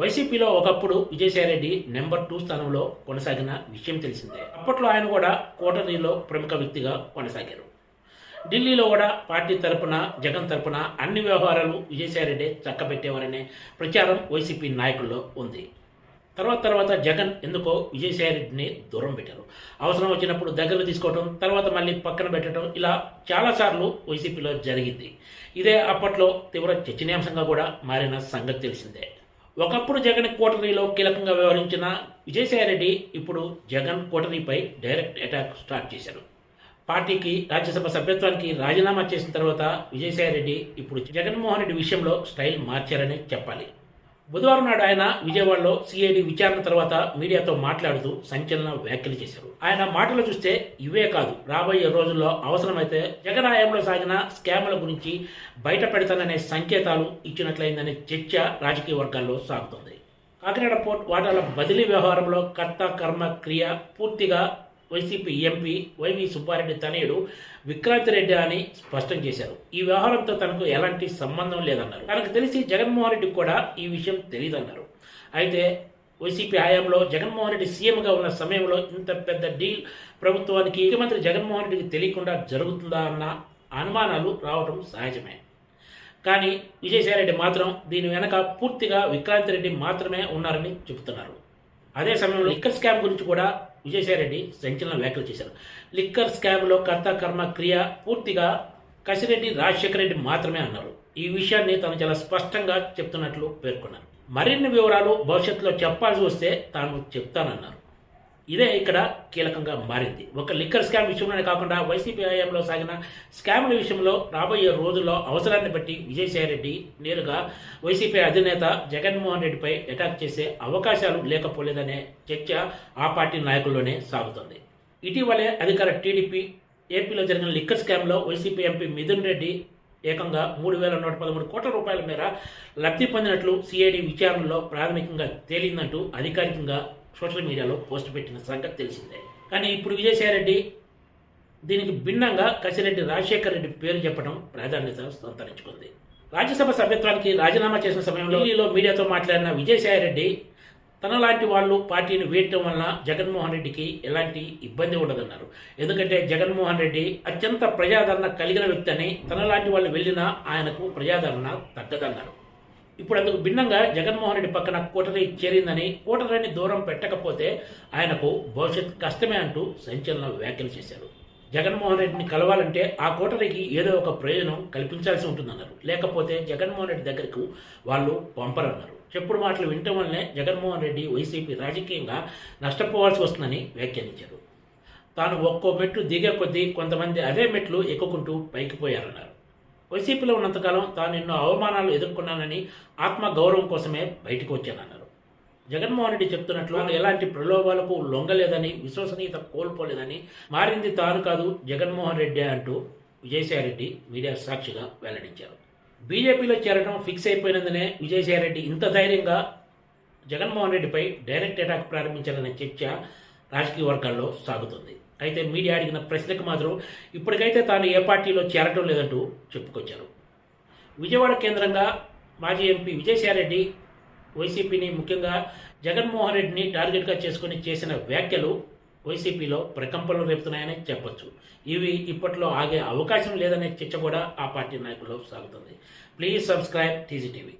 వైసీపీలో ఒకప్పుడు Vijayasai Reddy number two స్థానంలో కొనసాగిన విషయం తెలిసిందే. అప్పట్లో ఆయన కూడా కోటరీలో ప్రముఖ వ్యక్తిగా కొనసాగారు. ఢిల్లీలో కూడా పార్టీ తరపున జగన్ తరపున అన్ని వ్యవహారాలు విజయసాయిరెడ్డి చక్కబెట్టేవారనే ప్రచారం వైసీపీ నాయకుల్లో ఉంది. తర్వాత తర్వాత జగన్ ఎందుకో విజయసాయిరెడ్డిని దూరం పెట్టారు. అవసరం వచ్చినప్పుడు దగ్గర తీసుకోవడం తర్వాత మళ్ళీ పక్కన పెట్టడం ఇలా చాలాసార్లు వైసీపీలో జరిగింది. ఇదే అప్పట్లో తీవ్ర చర్చనీయాంశంగా కూడా మారిన సంగతి తెలిసిందే. ఒకప్పుడు జగన్ కోటరీలో కీలకంగా వ్యవహరించిన విజయసాయిరెడ్డి ఇప్పుడు జగన్ కోటరీపై డైరెక్ట్ అటాక్ స్టార్ట్ చేశారు. పార్టీకి రాజ్యసభ సభ్యత్వానికి రాజీనామా చేసిన తర్వాత విజయసాయిరెడ్డి ఇప్పుడు జగన్మోహన్ రెడ్డి విషయంలో స్టైల్ మార్చారని చెప్పాలి. బుధవారం నాడు ఆయన విజయవాడలో సిఐడి విచారణ తర్వాత మీడియాతో మాట్లాడుతూ సంచలన వ్యాఖ్యలు చేశారు. ఆయన మాటలు చూస్తే ఇవే కాదు రాబోయే రోజుల్లో అవసరమైతే జగన్ హయాంలో సాగిన స్కాముల గురించి బయట పెడతాననే సంకేతాలు ఇచ్చినట్లయిందనే చర్చ రాజకీయ వర్గాల్లో సాగుతోంది. కాకినాడ పోర్ట్ వాటాల బదిలీ వ్యవహారంలో కర్త కర్మ క్రియ పూర్తిగా వైసీపీ ఎంపీ వైవి సుబ్బారెడ్డి తనయుడు విక్రాంత్ రెడ్డి అని స్పష్టం చేశారు. ఈ వ్యవహారంతో తనకు ఎలాంటి సంబంధం లేదన్నారు. తనకు తెలిసి జగన్మోహన్ రెడ్డికి కూడా ఈ విషయం తెలియదన్నారు అయితే వైసీపీ హయాంలో జగన్మోహన్ రెడ్డి సీఎంగా ఉన్న సమయంలో ఇంత పెద్ద డీల్ ప్రభుత్వానికి ముఖ్యమంత్రి జగన్మోహన్ రెడ్డికి తెలియకుండా జరుగుతుందా అన్న అనుమానాలు రావడం సహజమే. కానీ విజయసాయిరెడ్డి మాత్రం దీని వెనక పూర్తిగా విక్రాంత్ రెడ్డి మాత్రమే ఉన్నారని చెబుతున్నారు. అదే సమయంలో లిక్కర్ స్కామ్ గురించి కూడా విజయసాయిరెడ్డి సంచలన వ్యాఖ్యలు చేశారు. లిక్కర్ స్కామ్లో కర్త కర్మ క్రియ పూర్తిగా కసిరెడ్డి రాజశేఖర రెడ్డి మాత్రమే అన్నారు. ఈ విషయాన్ని తాను చాలా స్పష్టంగా చెప్తున్నట్లు పేర్కొన్నారు. మరిన్ని వివరాలు భవిష్యత్తులో చెప్పాల్సి వస్తే తాను చెప్తానన్నారు. ఇదే ఇక్కడ కీలకంగా మారింది. ఒక లిక్కర్ స్కామ్ విషయంలోనే కాకుండా వైసీపీ హయాంలో సాగిన స్కామ్ల విషయంలో రాబోయే రోజుల్లో అవసరాన్ని బట్టి విజయసాయిరెడ్డి నేరుగా వైసీపీ అధినేత జగన్మోహన్ రెడ్డిపై అటాక్ చేసే అవకాశాలు లేకపోలేదనే చర్చ ఆ పార్టీ నాయకుల్లోనే సాగుతోంది. ఇటీవలే అధికార టీడీపీ ఏపీలో జరిగిన లిక్కర్ స్కామ్లో వైసీపీ ఎంపీ మిథున్ రెడ్డి ఏకంగా మూడు వేల నూట పదమూడు కోట్ల రూపాయల మేర లబ్ధి పొందినట్లు సిఐడి విచారణలో ప్రాథమికంగా తేలిందంటూ అధికారికంగా సోషల్ మీడియాలో పోస్ట్ పెట్టిన సంగతి తెలిసిందే. కానీ ఇప్పుడు విజయసాయిరెడ్డి దీనికి భిన్నంగా కసిరెడ్డి రాజశేఖర్ రెడ్డి పేరు చెప్పడం ప్రాధాన్యత సంతరించుకుంది. రాజ్యసభ సభ్యత్వానికి రాజీనామా చేసిన సమయంలో ఢిల్లీలో మీడియాతో మాట్లాడిన విజయసాయిరెడ్డి తనలాంటి వాళ్ళు పార్టీని వేయటం వలన జగన్మోహన్ రెడ్డికి ఎలాంటి ఇబ్బంది ఉండదన్నారు. ఎందుకంటే జగన్మోహన్ రెడ్డి అత్యంత ప్రజాదరణ కలిగిన వ్యక్తి అని తనలాంటి వాళ్ళు వెళ్ళినా ఆయనకు ప్రజాదరణ తగ్గదన్నారు. ఇప్పుడు అందుకు భిన్నంగా జగన్మోహన్ రెడ్డి పక్కన కూటరి చేరిందని కూటరిని దూరం పెట్టకపోతే ఆయనకు భవిష్యత్ కష్టమే అంటూ సంచలన వ్యాఖ్యలు చేశారు. జగన్మోహన్ రెడ్డిని కలవాలంటే ఆ కూటరికి ఏదో ఒక ప్రయోజనం కల్పించాల్సి ఉంటుందన్నారు. లేకపోతే జగన్మోహన్ రెడ్డి దగ్గరకు వాళ్ళు పంపరన్నారు. చెప్పుడు మాటలు వినటం వల్లనే జగన్మోహన్ రెడ్డి వైసీపీ రాజకీయంగా నష్టపోవాల్సి వస్తుందని వ్యాఖ్యానించారు. తాను ఒక్కో మెట్టు దిగే కొద్దీ కొంతమంది అదే మెట్లు ఎక్కుకుంటూ పైకి పోయారన్నారు. వైసీపీలో ఉన్నంతకాలం తాను ఎన్నో అవమానాలు ఎదుర్కొన్నానని ఆత్మ గౌరవం కోసమే బయటకు వచ్చానన్నారు. జగన్మోహన్ రెడ్డి చెప్తున్నట్లు ఎలాంటి ప్రలోభాలకు లొంగలేదని విశ్వసనీయత కోల్పోలేదని మారింది తాను కాదు జగన్మోహన్ రెడ్డి అంటూ విజయసాయిరెడ్డి మీడియా సాక్షిగా వెల్లడించారు. బీజేపీలో చేరడం ఫిక్స్ అయిపోయినందునే విజయసాయిరెడ్డి ఇంత ధైర్యంగా జగన్మోహన్ రెడ్డిపై డైరెక్ట్ అటాక్ ప్రారంభించాలనే చర్చ రాజకీయ వర్గాల్లో సాగుతుంది. అయితే మీడియా అడిగిన ప్రశ్నకు మాత్రం ఇప్పటికైతే తాను ఏ పార్టీలో చేరటం లేదంటూ చెప్పుకొచ్చారు. విజయవాడ కేంద్రంగా మాజీ ఎంపీ విజయసాయిరెడ్డి వైసీపీని ముఖ్యంగా జగన్మోహన్ రెడ్డిని టార్గెట్గా చేసుకుని చేసిన వ్యాఖ్యలు వైసీపీలో ప్రకంపనలు రేపుతున్నాయని చెప్పొచ్చు. ఇవి ఇప్పట్లో ఆగే అవకాశం లేదనే చర్చ కూడా ఆ పార్టీ నాయకుల్లో సాగుతుంది. Please subscribe TGTV